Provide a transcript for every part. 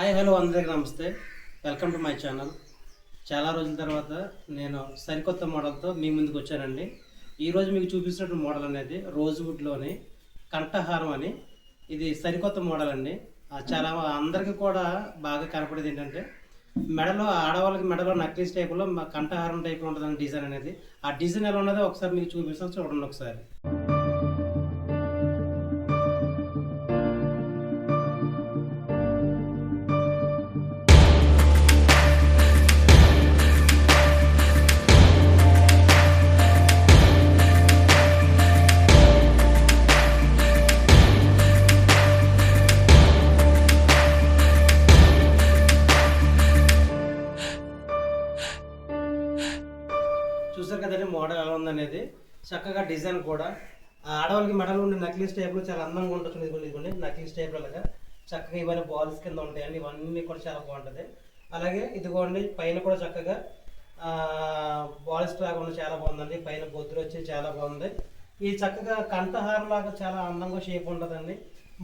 Hi hello అందరికీ నమస్తే. Welcome to my channel చాలా రోజుల తర్వాత నేను సరికొత్త మోడల్తో మీ ముందుకు వచ్చానండి. ఈరోజు మీకు చూపిస్తున్న మోడల్ అనేది రోజువుడ్లోని కంఠహారం అని. ఇది సరికొత్త మోడల్ అండి. చాలా అందరికీ కూడా బాగా కనపడేది ఏంటంటే మెడలో ఆడవాళ్ళకి మెడలో నక్లీస్ టైపులో మా కంఠహారం టైపులో ఉంటుంది డిజైన్ అనేది. ఆ డిజైన్ ఎలా ఉన్నదో ఒకసారి మీకు చూపిస్తాను. చూడండి ఒకసారి. మోడల్ ఎలా ఉందనేది చక్కగా డిజైన్ కూడా. ఆడవాళ్ళకి మెడలు ఉండే నక్లీస్ టైప్లో చాలా అందంగా ఉండొచ్చు ఇదిగోండి ఇదిగోండి నక్లీస్ టైప్ లాగా చక్కగా ఇవన్నీ బాల్స్ కింద ఉంటాయండి ఇవన్నీ కూడా చాలా బాగుంటుంది. అలాగే ఇదిగోండి పైన కూడా చక్కగా బాల్స్ లాగా ఉన్న చాలా బాగుందండి. పైన బొద్దులు వచ్చి చాలా బాగుంది. ఈ చక్కగా కంఠహారం లాగా చాలా అందంగా షేప్ ఉంటుందండి.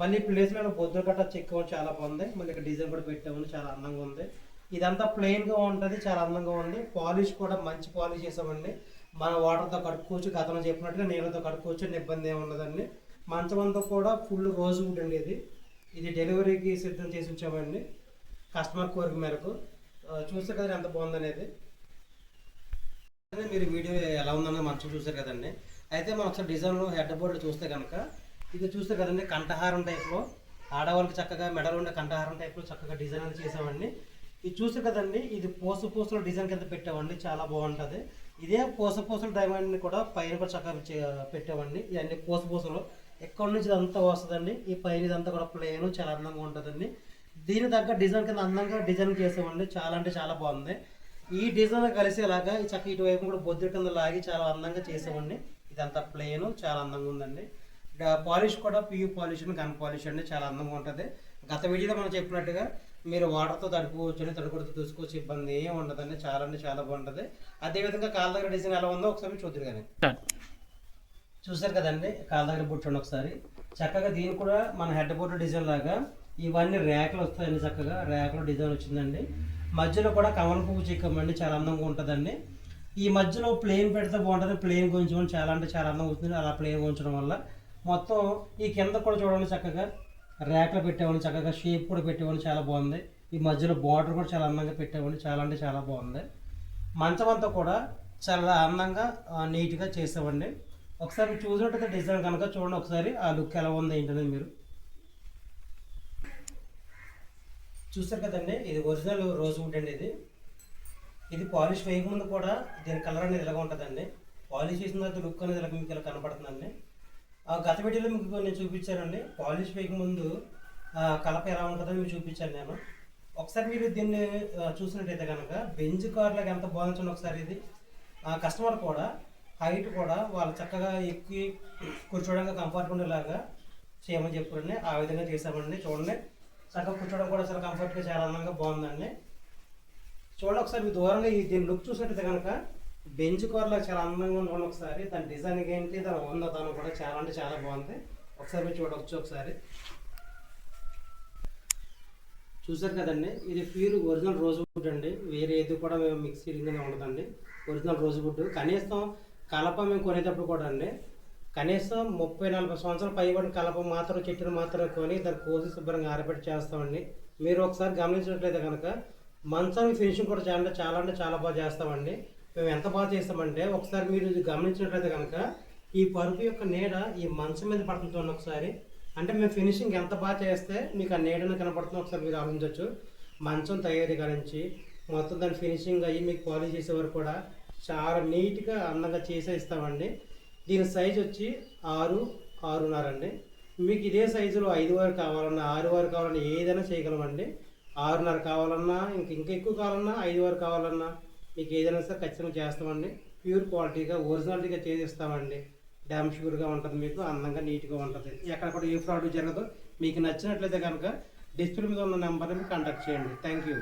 మళ్ళీ ప్లేస్లో బొద్దులు గట్రా చెక్కు చాలా బాగుంది. మళ్ళీ ఇక్కడ డిజైన్ కూడా పెట్టామని చాలా అందంగా ఉంది. ఇదంతా ప్లెయిన్గా ఉంటుంది చాలా అందంగా ఉంది. పాలిష్ కూడా మంచి పాలిష్ చేసామండి. మన వాటర్తో కడుక్కోవచ్చు గతంలో చెప్పినట్టుగా నీళ్ళతో కడుక్కోవచ్చు ఇబ్బంది ఏమి ఉండదండి. మంచమంతా కూడా ఫుల్ రోజు వుడ్ అండి ఇది. ఇది డెలివరీకి సిద్ధం చేసి ఉంచామండి కస్టమర్ కోరిక మేరకు. చూస్తే కదా ఎంత బాగుందనేది. మీరు వీడియో ఎలా ఉందన్నది మంచిగా చూసారు కదండి. అయితే మనం ఒకసారి డిజైన్లో హెడ్ బోర్డు చూస్తే కనుక ఇది చూస్తే కదండి కంఠహారం టైప్లో. ఆడవాళ్ళకి చక్కగా మెడలు ఉండే కంఠహారం టైప్లో చక్కగా డిజైన్ అనేది చేసామండి. ఇది చూసి కదండి ఇది పూస పూసల డిజైన్ కింద పెట్టామండి చాలా బాగుంటుంది. ఇదే పూస పూసల డైమండ్ని కూడా పైన కూడా చక్కగా చే- పెట్టామండి ఇవన్నీ పూస పూసలు. ఎక్కడి నుంచి ఇదంతా వస్తుందండి ఈ పైన ఇదంతా కూడా ప్లేన్ చాలా అందంగా ఉంటుందండి. దీని తగ్గ డిజైన్ కింద అందంగా డిజైన్ చేసామండి చాలా అంటే చాలా బాగుంది. ఈ డిజైన్ కలిసేలాగా ఈ చక్క ఇటువైపు కూడా బొద్దు కింద లాగి చాలా అందంగా చేసామండి ఇదంతా ప్లేన్ చాలా అందంగా ఉందండి. పాలిష్ కూడా పియూ పాలిష్ గన్ పాలిష్ అండి చాలా అందంగా ఉంటుంది. గత వీడియోలో మనం చెప్పినట్టుగా మీరు వాటర్తో తడుపుకోవచ్చు తడుపుడుతో చూసుకోవచ్చు ఇబ్బంది ఏం ఉండదండి. చాలా అంటే చాలా బాగుంటుంది. అదేవిధంగా కాళ్ళ దగ్గర డిజైన్ ఎలా ఉందో ఒకసారి చూద్దరు కానీ చూసారు కదండి? కాళ్ళ దగ్గర బుట్టండి ఒకసారి. చక్కగా దీని కూడా మన హెడ్ బోర్డు డిజైన్ లాగా ఇవన్నీ ర్యాకులు వస్తాయండి చక్కగా. ర్యాకులో డిజైన్ వచ్చిందండి. మధ్యలో కూడా కమల పువ్వు చిక్కమండి చాలా అందంగా ఉంటుందండి. ఈ మధ్యలో ప్లేన్ పెడితే బాగుంటుంది. ప్లేన్ కొంచెం చాలా అంటే చాలా అందంగా వస్తుంది. అలా ప్లేన్ ఉంచడం వల్ల మొత్తం ఈ కింద కూడా చూడండి చక్కగా. ర్యాక్లో పెట్టేవాళ్ళు చక్కగా షేప్ కూడా పెట్టేవాళ్ళు చాలా బాగుంది. ఈ మధ్యలో బార్డర్ కూడా చాలా అందంగా పెట్టేవాళ్ళు చాలా అంటే చాలా బాగుంది. మంచం అంతా కూడా చాలా అందంగా నీట్గా చేసామండి ఒకసారి చూసినట్టయితే డిజైన్ కనుక చూడండి ఒకసారి ఆ లుక్ ఎలా ఉంది ఏంటనేది మీరు. చూసారు కదండి ఇది ఒరిజినల్ రోజు వుడ్ అండి ఇది. ఇది పాలిష్ వేయకముందు కూడా దీని కలర్ అనేది ఇలాగ ఉంటుందండి. పాలిష్ చేసిన తర్వాత లుక్ అనేది ఇలా మీకు ఇలా కనపడుతుందండి. గత వీడియోలో మీకు నేను చూపించానండి. పాలిష్ వేయక ముందు కలప ఎలా ఉంటుందో మీకు చూపించాను నేను. ఒకసారి మీరు దీన్ని చూసినట్టయితే కనుక బెంచ్ కార్లకు ఎంత బాగుంటుంది ఒకసారి ఇది. ఆ కస్టమర్ కూడా హైట్ కూడా వాళ్ళు చక్కగా ఎక్కి కూర్చోవడానికి కంఫర్ట్ ఉండేలాగా చేయమని చెప్పారండి. ఆ విధంగా చేసామండి చూడండి. చక్కగా కూర్చోవడం కూడా చాలా కంఫర్ట్గా చాలా అందంగా బాగుందండి. చూడండి ఒకసారి మీ దూరంగా ఈ దీని లుక్ చూసినట్టయితే కనుక బెంచ్ కూరలో చాలా అందంగా ఉంటుంది ఒకసారి దాని డిజైన్ ఏంటి దాని ఉన్నతనం కూడా చాలా అంటే చాలా బాగుంది. ఒకసారి మీరు చూడవచ్చు ఒకసారి. చూసారు కదండి ఇది ప్యూర్ ఒరిజినల్ రోజ్ వుడ్ అండి. వేరే ఏది కూడా మేము మిక్సీ కింద ఉండదండి. ఒరిజినల్ రోజ్ వుడ్ కనీసం కలప మేము కొనేటప్పుడు కూడా అండి కనీసం ముప్పై నలభై సంవత్సరాలు పైబడిన కలప మాత్రం చెట్టును మాత్రం కొని దాన్ని కోసి శుభ్రంగా ఆరబెట్టి చేస్తామండి. మీరు ఒకసారి గమనించినట్లయితే కనుక మంచం ఫినిషింగ్ కూడా చాలా అంటే చాలా అంటే చాలా బాగా చేస్తామండి. మేము ఎంత బాగా చేస్తామంటే ఒకసారి మీరు గమనించినట్లయితే కనుక ఈ పరుపు యొక్క నీడ ఈ మంచం మీద పడుతుంది ఒకసారి. అంటే మేము ఫినిషింగ్ ఎంత బాగా చేస్తే మీకు ఆ నీడను కనపడుతుందో ఒకసారి మీరు ఆలోచించవచ్చు. మంచం తయారీ గురించి మొత్తం దాని ఫినిషింగ్ అయ్యి మీకు పాలిష్ చేసే వరకు కూడా చాలా నీట్గా అందంగా చేసే ఇస్తామండి. దీని సైజ్ వచ్చి ఆరు ఆరున్నర అండి. మీకు ఇదే సైజులో ఐదు వారు కావాలన్నా ఆరు వారు కావాలన్నా ఏదైనా చేయగలమండి. ఆరున్నర కావాలన్నా ఇంక ఇంకా ఎక్కువ కావాలన్నా ఐదు వారు కావాలన్నా మీకు ఏదైనా సరే ఖచ్చితంగా చేస్తామండి. ప్యూర్ క్వాలిటీగా ఒరిజినాలిటీగా చేసిస్తామండి. డ్యామ్ షూర్గా ఉంటుంది మీకు అందంగా నీట్గా ఉంటుంది. ఎక్కడ కూడా ఏ ఫ్రాడ్ జరగదు. మీకు నచ్చినట్లయితే కనుక డిస్ప్లే మీద ఉన్న నెంబర్ని కాంటాక్ట్ చేయండి. Thank you